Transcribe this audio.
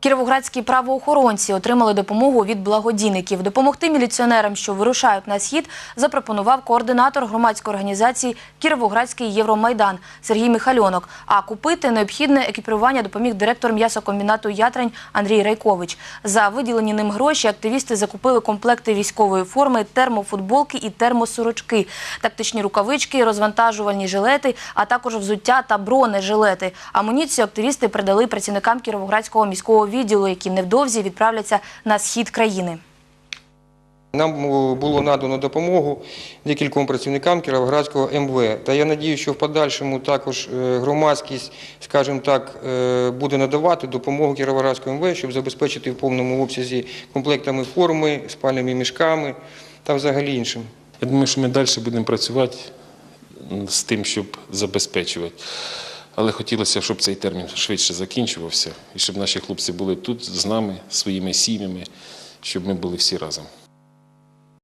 Кіровоградські правоохоронці отримали допомогу від благодійників. Допомогти міліціонерам, що вирушають на схід, запропонував координатор громадської організації Кіровоградський Євромайдан Сергій Михальонок. А купити необхідне екіпірування допоміг директор м'ясокомбінату Ятрань Андрій Райкович. За виділені ним гроші активісти закупили комплекти військової форми, термофутболки і термосорочки, тактичні рукавички, розвантажувальні жилети, а також взуття та бронежилети. Амуніцію активісти передали працівникам Кіровоградського міського відділу, які невдовзі відправляться на схід країни. Нам е, було надано допомогу декільком працівникам Кіровоградського МВ. Та я надію, що в подальшому також е, громадськість, скажімо так, е, буде надавати допомогу Кіровоградському МВ, щоб забезпечити в повному обсязі комплектами форми, спальними мішками та взагалі іншим. Я думаю, що ми далі будемо працювати з тим, щоб забезпечувати. Але хотілося, щоб цей термін швидше закінчувався і щоб наші хлопці були тут з нами, своїми сім'ями, щоб ми були всі разом.